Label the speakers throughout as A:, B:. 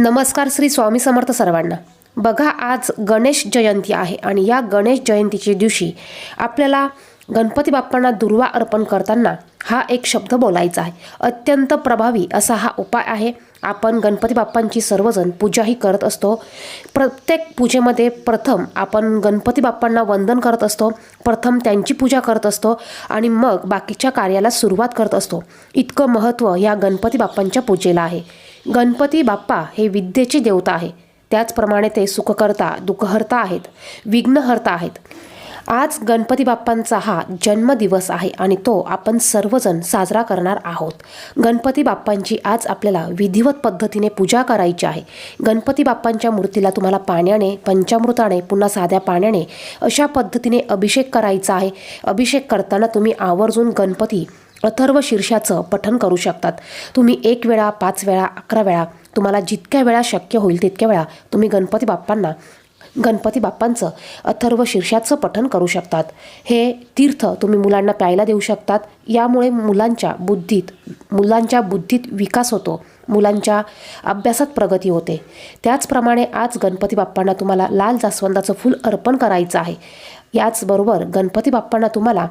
A: नमस्कार श्री स्वामी समर्थ सर्वांना. बघा आज गणेश जयंती आहे आणि या गणेश जयंतीच्या दिवशी आपल्याला गणपती बाप्पांना दुर्वा अर्पण करताना हा एक शब्द बोलायचा आहे. अत्यंत प्रभावी असा हा उपाय आहे. आपण गणपती बाप्पांची सर्वजण पूजाही करत असतो. प्रत्येक पूजेमध्ये प्रथम आपण गणपती बाप्पांना वंदन करत असतो. प्रथम त्यांची पूजा करत असतो आणि मग बाकीच्या कार्याला सुरुवात करत असतो. इतकं महत्त्व या गणपती बाप्पांच्या पूजेला आहे. गणपती बाप्पा हे विद्येचे देवता आहे. त्याचप्रमाणे ते सुखकर्ता दुःखहर्ता आहेत विघ्नहर्ता आहेत. आज गणपती बाप्पांचा हा जन्मदिवस आहे आणि तो आपण सर्वजण साजरा करणार आहोत. गणपती बाप्पांची आज आपल्याला विधिवत पद्धतीने पूजा करायची आहे. गणपती बाप्पांच्या मूर्तीला तुम्हाला पाण्याने पंचामृताने पुन्हा साध्या पाण्याने अशा पद्धतीने अभिषेक करायचा आहे. अभिषेक करताना तुम्ही आवर्जून गणपती अथर्व शीर्षाचं पठन करू शकतात. तुम्ही एक वेळा पाच वेळा अकरा वेळा तुम्हाला जितक्या वेळा शक्य होईल तितक्या वेळा तुम्ही गणपती बाप्पांना गणपती बाप्पांचं अथर्व शीर्षाचं पठन करू शकतात. हे तीर्थ तुम्ही मुलांना प्यायला देऊ शकतात. यामुळे मुलांच्या बुद्धीत मुलांच्या बुद्धीत विकास होतो. मुलांच्या अभ्यासात प्रगती होते. त्याचप्रमाणे आज गणपती बाप्पांना तुम्हाला लाल जास्वंदाचं फूल अर्पण करायचं आहे. याचबरोबर गणपती बाप्पांना तुम्हाला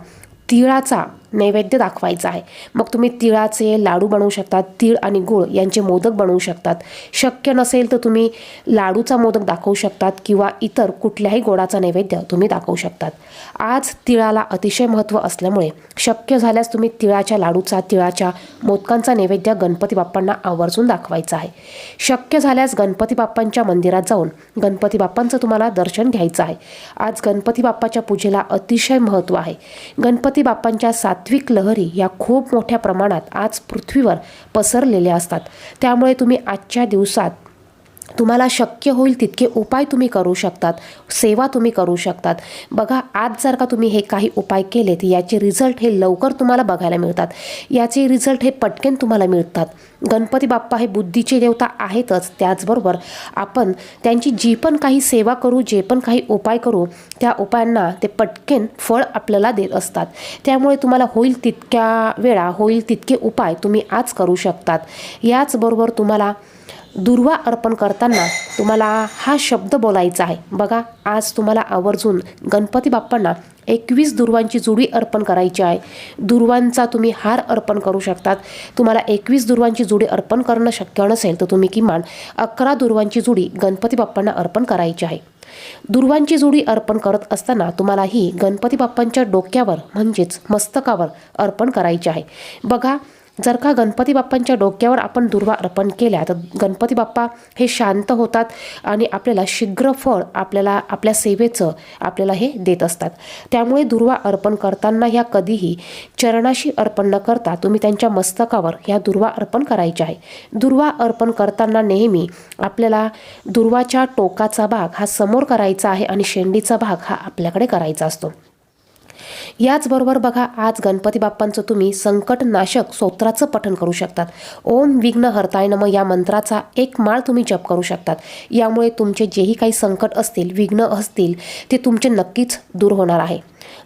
A: तिळाचा नैवेद्य दाखवायचा आहे. मग तुम्ही तिळाचे लाडू बनवू शकतात तीळ आणि गुळ यांचे मोदक बनवू शकतात. शक्य नसेल तर तुम्ही लाडूचा मोदक दाखवू शकतात किंवा इतर कुठल्याही गोडाचा नैवेद्य तुम्ही दाखवू शकतात. आज तिळाला अतिशय महत्त्व असल्यामुळे शक्य झाल्यास तुम्ही तिळाच्या लाडूचा तिळाच्या मोदकांचा नैवेद्य गणपती बाप्पांना आवर्जून दाखवायचा आहे. शक्य झाल्यास गणपती बाप्पांच्या मंदिरात जाऊन गणपती बाप्पांचं तुम्हाला दर्शन घ्यायचं आहे. आज गणपती बाप्पाच्या पूजेला अतिशय महत्त्व आहे. गणपती बाप्पांच्या सात्विक लहरी या खूप मोठ्या प्रमाणात आज पृथ्वीवर पसरलेल्या असतात. त्यामुळे तुम्ही आजच्या दिवसात तुम्हाला शक्य होईल तितके उपाय तुम्ही करू शकतात सेवा तुम्ही करू शकतात. बघा आज जर का तुम्ही हे काही उपाय केलेत याचे रिझल्ट हे लवकर तुम्हाला बघायला मिळतात. याचे रिझल्ट हे पटकन तुम्हाला मिळतात. गणपती बाप्पा हे बुद्धीचे देवता आहेतच त्याचबरोबर आपण त्यांची जी पण काही सेवा करू जे पण काही उपाय करू त्या उपायांना ते पटकन फळ आपल्याला देत असतात. त्यामुळे तुम्हाला होईल तितक्या वेळा होईल तितके उपाय तुम्ही आज करू शकतात. याचबरोबर तुम्हाला दुर्वा अर्पण करताना तुम्हाला हा शब्द बोलायचा आहे. बघा आज तुम्हाला आवर्जून गणपती बाप्पांना एकवीस दुर्वांची जुडी अर्पण करायची आहे. दुर्वांचा तुम्ही हार अर्पण करू शकतात. तुम्हाला एकवीस दुर्वांची जुडी अर्पण करणं शक्य नसेल तर तुम्ही किमान अकरा दुर्वांची जुडी गणपती बाप्पांना अर्पण करायची आहे. दुर्वांची जुडी अर्पण करत असताना तुम्हाला ही गणपती बाप्पांच्या डोक्यावर म्हणजेच मस्तकावर अर्पण करायची आहे. बघा जर का गणपती बाप्पांच्या डोक्यावर आपण दुर्वा अर्पण केल्या तर गणपती बाप्पा हे शांत होतात आणि आपल्याला शीघ्र फळ आपल्याला आपल्या सेवेचं आपल्याला हे देत असतात. त्यामुळे दुर्वा अर्पण करताना ह्या कधीही चरणाशी अर्पण न करता तुम्ही त्यांच्या मस्तकावर ह्या दुर्वा अर्पण करायच्या आहे. दुर्वा अर्पण करताना नेहमी आपल्याला दुर्वाच्या टोकाचा भाग हा समोर करायचा आहे आणि शेंडीचा भाग हा आपल्याकडे करायचा असतो. याचबरोबर बघा आज गणपती बाप्पांचं तुम्ही संकटनाशक स्तोत्राचं पठण करू शकतात. ओम विघ्न हरताय नम या मंत्राचा एक माळ तुम्ही जप करू शकतात. यामुळे तुमचे जेही काही संकट असतील विघ्न असतील ते तुमचे नक्कीच दूर होणार आहे.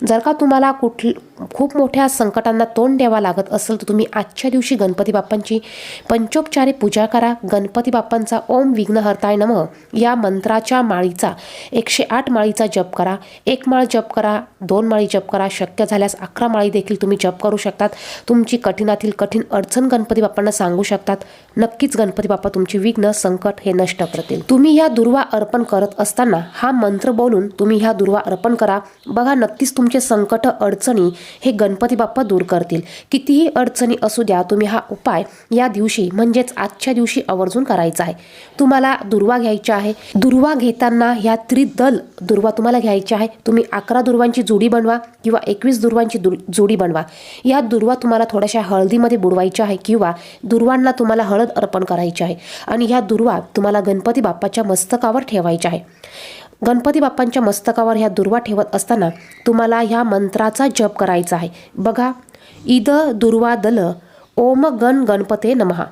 A: जर का तुम्हाला कुठ खूप मोठ्या संकटांना तोंड द्यावा लागत असेल तर तुम्ही आजच्या दिवशी गणपती बाप्पांची पंचोपचारी पूजा करा. गणपती बाप्पांचा ओम विघ्नहर्ताय नम. या मंत्राच्या माळीचा एकशे आठ माळीचा जप करा. एक माळ जप करा दोन माळी जप करा. शक्य झाल्यास अकरा माळी देखील तुम्ही जप करू शकतात. तुमची कठीणातील कठीण अडचण गणपती बाप्पांना सांगू शकतात. नक्कीच गणपती बाप्पा तुमची विघ्न संकट हे नष्ट करतील. तुम्ही ह्या दुर्वा अर्पण करत असताना हा मंत्र बोलून तुम्ही ह्या दुर्वा अर्पण करा. बघा नक्कीच तुमचे संकट अडचणी हे गणपती बाप्पा दूर करतील. कितीही अडचणी असू द्या तुम्ही हा उपाय या दिवशी म्हणजेच आजच्या दिवशी आवर्जून करायचा आहे. तुम्हाला दुर्वा घ्यायचा आहे. दुर्वा घेताना ह्या त्रिदल दुर्वा तुम्हाला घ्यायच्या आहे. तुम्ही अकरा दुर्वांची जोडी बनवा किंवा एकवीस दुर्वांची दुर जोडी बनवा. या दुर्वा तुम्हाला थोड्याशा हळदीमध्ये बुडवायच्या आहे किंवा दुर्वांना तुम्हाला हळद अर्पण करायची आहे. आणि ह्या दुर्वा तुम्हाला गणपती बाप्पाच्या मस्तकावर ठेवायच्या आहे. गणपती बाप्पांच्या मस्तकावर ह्या दुर्वा ठेवत असताना तुम्हाला ह्या मंत्राचा जप करायचा आहे. बघा इद दुर्वा दल ओम गण गणपते नमहा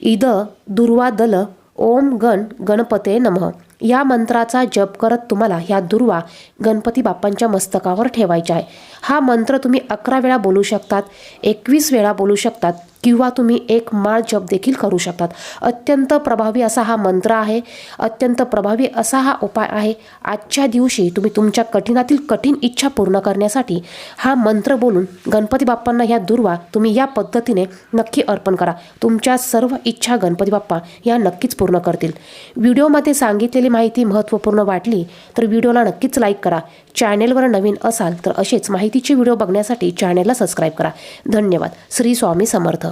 A: इद दुर्वा दल ओम गण गणपते नमः. या मंत्राचा जप करत तुम्हाला ह्या दुर्वा गणपती बाप्पांच्या मस्तकावर ठेवायच्या आहे. हा मंत्र तुम्ही अकरा वेळा बोलू शकतात एकवीस वेळा बोलू शकतात. किंवा तुम्ही एक माळ जप देखील करू शकतात. अत्यंत प्रभावी असा हा मंत्र आहे. अत्यंत प्रभावी असा हा उपाय आहे. आजच्या दिवशी तुम्ही तुमच्या कठीणातील कठीण इच्छा पूर्ण करण्यासाठी हा मंत्र बोलून गणपती बाप्पांना ह्या दुर्वा तुम्ही या पद्धतीने नक्की अर्पण करा. तुमच्या सर्व इच्छा गणपती बाप्पा या नक्कीच पूर्ण करतील. व्हिडिओमध्ये सांगितलेली माहिती महत्त्वपूर्ण वाटली तर व्हिडिओला नक्कीच लाईक करा. चॅनेलवर नवीन असाल तर असेच माहितीचे व्हिडिओ बघण्यासाठी चॅनेलला सबस्क्राईब करा. धन्यवाद. श्री स्वामी समर्थ.